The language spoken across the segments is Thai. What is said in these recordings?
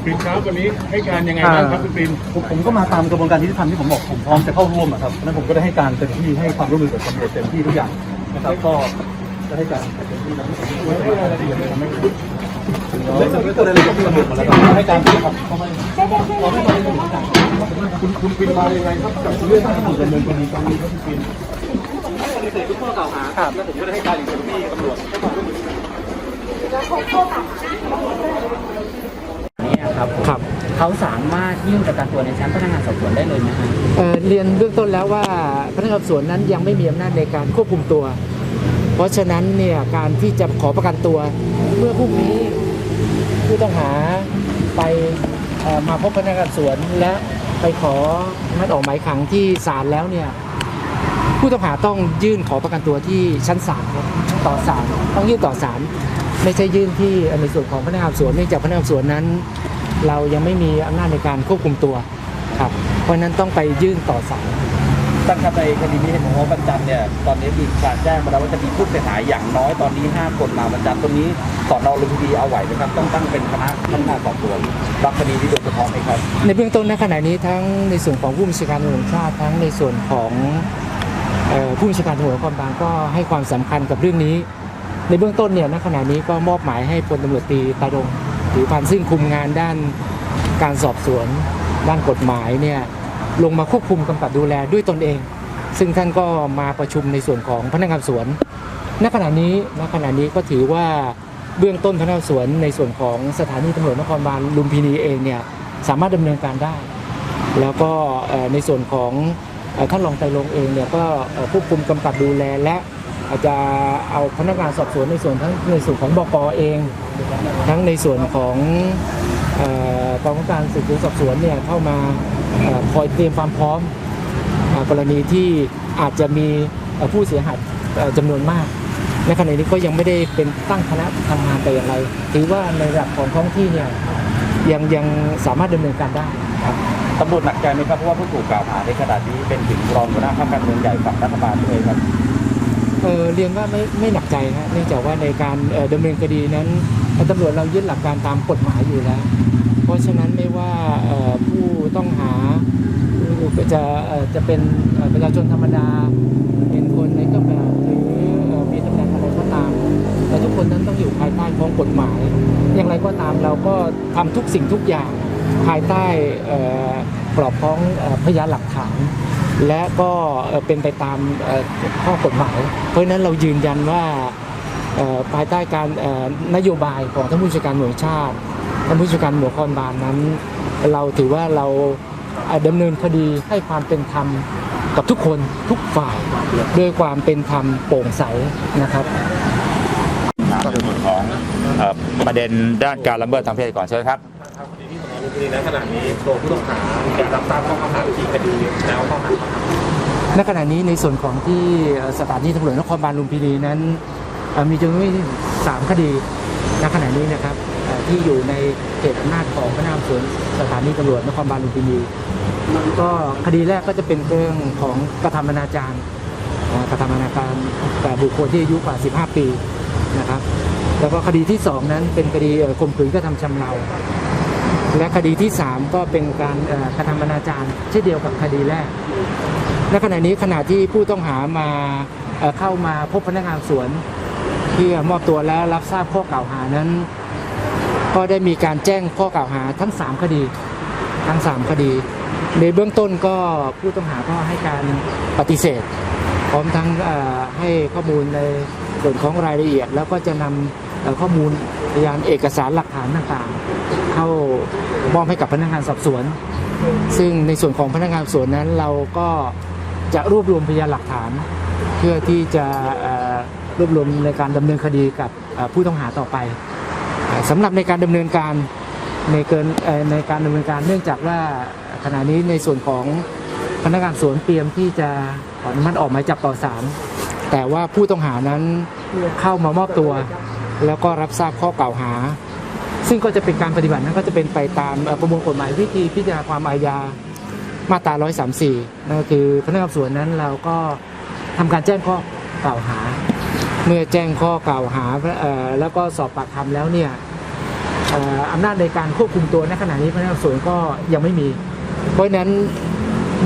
คุณปรินครับวันนี้ให้การยังไงบ้างครับคุณปรินผมผมก็มาตามกระบวนการยุติธรรมที่ผมบอกผมพร้อมจะเข้าร่วมอะครับนั้นผมก็ได้ให้การเต็มที่ให้ความร่วมมือกับตำรวจเต็มที่ทุกอย่างนะครับก็จะให้การเต็มที่แล้วไม่ได้อะไรที่ยังไม่ไม่จะไม่ตัวอะไรเลยก็ตำรวจมาแล้วก็ให้การที่ครับเขาไม่เราไม่มาในส่วนต่างคุณคุณปรินมายังไงครับกับเรื่องที่ถูกดำเนินคดีครั้งนี้ครับคุณปรินปฏิเสธทุกข้อกล่าวหาครับแล้วผมก็ได้ให้การอย่างเต็มที่กับตำรวจให้ความร่วมมือเนี่ย ครับครับ เขาสามารถยื่นประกันตัวในชั้นพนักงานสอบสวนได้เลยไหมฮะเอ่อเรียนเบื้องต้นแล้วว่าพนักงานสอบสวนนั้นยังไม่มีอำนาจในการควบคุมตัว เพราะฉะนั้นเนี่ยการที่จะขอประกันตัว เมื่อพรุ่งนี้ผู้ต้องหาไปเอ่อมาพบพนักงานสอบสวนและไปขอมัดออกหมายขังที่ศาลแล้วเนี่ยผู้ต้องหาต้องยื่นขอประกันตัวที่ชั้นศาลครับต่อศาลต้องยื่นต่อศาลไม่ใช่ยื่นที่ในส่วนของพนักงานสอบสวนเนื่องจากพนักงานสอบสวนนั้น เรายังไม่มีอำนาจในการควบคุมตัวครับเพราะฉะนั้นต้องไปยื่นต่อศาลตั้งครับในคดีนี้เห็นบอกว่าบรรจันเนี่ยตอนนี้มีการแจ้งมาแล้วว่าจะมีผู้เสียหายอย่างน้อยตอนนี้ 5 คนมาบรรจันตรงนี้สอนอลุมพินีเอาไหวไหมครับต้องตั้งเป็นคณะพนักงานสอบสวนรับคดีนี้โดยเฉพาะไหมครับ ในเบื้องต้นณขณะนี้ทั้งในส่วนของผู้บัญชาการตำรวจแห่งชาติทั้งในส่วนของเอ่อผู้บัญชาการตำรวจนครบาลก็ให้ความสำคัญกับเรื่องนี้ ในเบื้องต้นเนี่ยณขณะนี้ก็มอบหมายให้พลตำรวจตรีตาดง ถือพันซึ่งคุมงานด้านการสอบสวนด้านกฎหมายเนี่ยลงมาควบคุมกำกับดูแลด้วยตนเอง ซึ่งท่านก็มาประชุมในส่วนของพนักงานสวน ณขณะนี้ณขณะนี้ก็ถือว่าเบื้องต้นพนักงานสวนในส่วนของสถานีตำรวจนครบาลลุมพินีเองเนี่ยสามารถดำเนินการได้ แล้วก็ในส่วนของท่านรองไตรรงค์เองเนี่ยก็ควบคุมกำกับดูแลและ อาจจะเอาพนักงานสอบสวนในส่วนทั้งในส่วนของบกเอง ทั้งในส่วนของกองการสืบสวนสอบสวนเนี่ยเข้ามาคอยเตรียมความพร้อมกรณีที่อาจจะมีผู้เสียหายจำนวนมากในขณะนี้ก็ยังไม่ได้เป็นตั้งคณะทำงานแต่อย่างไร ถือว่าในระดับของท้องที่เนี่ยยังยังสามารถดำเนินการได้ครับตำรวจหนักใจไหมครับเพราะว่าผู้ถูกกล่าวหาในขณะนี้เป็นถึงรองหัวหน้าพรรคการเมืองใหญ่ฝั่งรัฐบาลด้วยครับ เรียนว่าไม่ไม่หนักใจฮะเนื่องจากว่าในการเอ่อดำเนินคดีนั้นตำรวจเรายึดหลักการตามกฎหมายอยู่แล้ว เพราะฉะนั้นไม่ว่าผู้ต้องหาจะจะเป็นประชาชนธรรมดา เป็นคนในเครื่องแบบหรือมีตำแหน่งอะไรก็ตาม แต่ทุกคนนั้นต้องอยู่ภายใต้ของกฎหมาย อย่างไรก็ตามเราก็ทำทุกสิ่งทุกอย่างภายใต้กรอบของพยานหลักฐาน และก็เอ่อเป็นไปตามเอ่อข้อกฎหมาย เพราะฉะนั้นเรายืนยันว่าเอ่อภายใต้การเอ่อนโยบายของท่านผู้จัดการหน่วยชาติท่านผู้จัดการหมวดคอนบาลนั้น เราถือว่าเราเอ่อดำเนินคดีให้ความเป็นธรรมกับทุกคนทุกฝ่ายด้วยความเป็นธรรมโปร่งใสนะครับในส่วนของเอ่อประเด็นด้านการละเมิดทางเพศก่อนเชิญครับ ลุมพินีณขณะนี้ตัวผู้ต้องหาการรับทราบข้อกล่าวหาที่คดีแล้วข้อหาณขณะนี้ในส่วนของที่สถานีตำรวจนครบาลลุมพินีนั้น มีจำนวนสามคดีณขณะนี้นะครับที่อยู่ในเขตอำนาจของพนักงานสวนสถานีตำรวจนครบาลลุมพินีก็คดีแรกก็จะเป็นเรื่องของกระทำอนาจารกระทำอนาจารแก่บุคคลที่อายุกว่า 15 ปีนะครับแล้วก็คดีที่สองนั้นเป็นคดีข่มขืนกระทำชำเรา และคดีที่ 3 ก็เป็นการกระทำอนาจารเช่นเดียวกับคดีแรกและขณะนี้ขณะที่ผู้ต้องหามาเข้ามาพบพนักงานสวนเพื่มอบตัวแล้วรับทราบข้อกล่าวหานั้น ก็ได้มีการแจ้งข้อกล่าวหาทั้ง 3 คดีทั้ง 3 คดี ในเบื้องต้นก็ผู้ต้องหาก็ให้การปฏิเสธ พร้อมทั้งให้ข้อมูลใน ส่วนของรายละเอียดแล้วก็จะนำข้อมูลพยานเอกสารหลักฐานต่างๆ เข้ามอบให้กับพนักงานสอบสวน ซึ่งในส่วนของพนักงานสอบสวนนั้นเราก็จะรวบรวมพยานหลักฐาน เพื่อที่จะรวบรวมในการดำเนินคดีกับผู้ต้องหาต่อไปเอ่อสำหรับในการดำเนินการในเกินในการดำเนินการเนื่องจากว่าขณะนี้ในส่วนของพนักงานสวนเตรียมที่จะขออนุมัติออกหมายจับต่อศาล แต่ว่าผู้ต้องหานั้นเข้ามามอบตัว แล้วก็รับทราบข้อกล่าวหา ซึ่งก็จะเป็นการปฏิบัตินั้นก็จะเป็นไปตามประมวลกฎหมายวิธีพิจารณาความอาญามาตรา 134นั่นก็คือพนักงานสอบสวนนั้นเราก็ทำการแจ้งข้อกล่าวหา เมื่อแจ้งข้อกล่าวหาแล้วก็สอบปากคำแล้วเนี่ยเอ่ออำนาจในการควบคุมตัวในขณะนี้พนักงานสอบสวนก็ยังไม่มี เพราะฉะนั้น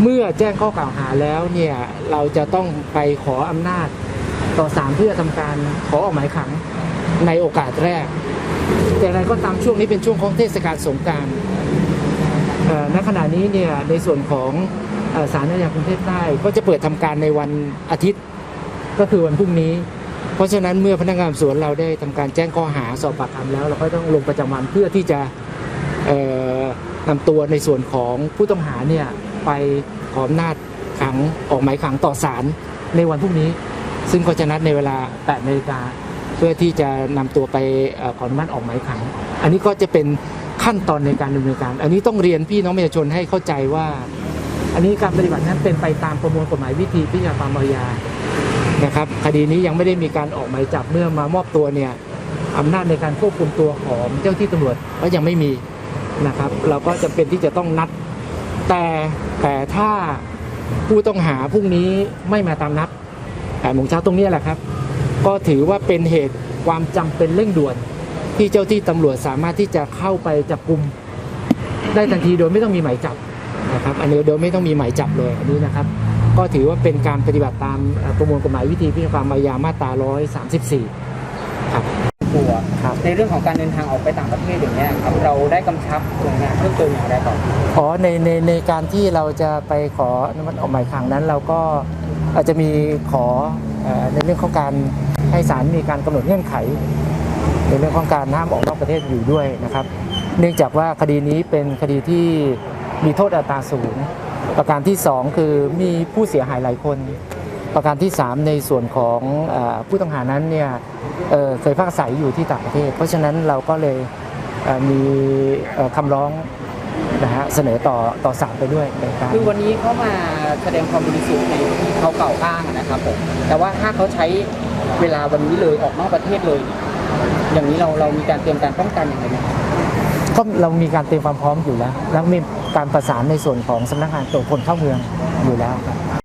เมื่อแจ้งข้อกล่าวหาแล้วเนี่ยเราจะต้องไปขออำนาจต่อศาลเพื่อทำการขอออกหมายขังในโอกาสแรก แต่อะไรก็ตามช่วงนี้เป็นช่วงของเทศกาลสงการณขณะนี้เนี่ยในส่วนของศาลอาญากรุงเทพใต้ก็จะเปิดทำการในวันอาทิตย์ก็คือวันพรุ่งนี้ เพราะฉะนั้นเมื่อพนักงานสวนเราได้ทำการแจ้งข้อหาสอบปากคำแล้ว เราก็ต้องลงประจำวันเพื่อที่จะเอ่อนำตัวในส่วนของผู้ต้องหาเนี่ย ไปขออำนาจขังออกหมายขังต่อศาลในวันพรุ่งนี้ ซึ่งก็จะนัดในเวลา8นาฬิกาเพื่อที่จะนำตัวไปขออนุมัติออกหมายขัง อันนี้ก็จะเป็นขั้นตอนในการดำเนินการ อันนี้ต้องเรียนพี่น้องประชาชนให้เข้าใจว่า อันนี้การปฏิบัตินั้นเป็นไปตามประมวลกฎหมายวิธีพิจารณาความอาญานะครับ คดีนี้ยังไม่ได้มีการออกหมายจับเมื่อมามอบตัวเนี่ยอำนาจในการควบคุมตัวของเจ้าที่ตำรวจก็ยังไม่มีนะครับ เราก็จะเป็นที่จะต้องนัด แต่แต่ถ้าผู้ต้องหาพรุ่งนี้ไม่มาตามนัดแปดโมงเช้าตรงนี้แหละครับ ก็ถือว่าเป็นเหตุความจำเป็นเร่งด่วน ที่เจ้าที่ตำรวจสามารถที่จะเข้าไปจับกลุ่มได้ทันทีโดยไม่ต้องมีหมายจับนะครับอันนี้โดยไม่ต้องมีหมายจับเลยอันนี้นะครับ ก็ถือว่าเป็นการปฏิบัติตามประมวลกฎหมายวิธีพิจารณาอาญามาตรา 134 ครับ กลัว ครับในเรื่องของการเดินทางออกไปต่างประเทศอย่างเงี้ยครับเราได้กำชับหน่วยงานเพิ่มเติมอย่างไรต่อขอในในในการที่เราจะไปขออนุมัติออกหมายขังนั้น เราก็อาจจะมีขอเอ่อในเรื่องของการให้ศาลมีการกำหนดเงื่อนไข ในเรื่องของการห้ามออกนอกประเทศอยู่ด้วยนะครับ เนื่องจากว่าคดีนี้เป็นคดีที่มีโทษอัตราสูง ประการที่2คือมีผู้เสียหายหลายคน ประการที่ 3 ในส่วนของเออผู้ต้องหานั้นเนี่ยเอ่อเคยพักอาศัยอยู่ที่ต่างประเทศ เพราะฉะนั้นเราก็เลยเอ่อมีเอ่อคำร้องนะฮะเสนอต่อต่อศาลไปด้วยในการคือวันนี้เขามาแสดงความบริสุทธิ์ในที่เขากล่าวอ้างอะนะครับผมแต่ว่าถ้าเขาใช้เวลาวันนี้เลยออกนอกประเทศเลย อย่างนี้เราเรามีการเตรียมการป้องกันอย่างไรไหมครับก็เรามีการเตรียมความพร้อมอยู่แล้ว แล้วมีการประสานในส่วนของสำนักงานตรวจคนเข้าเมืองอยู่แล้วครับ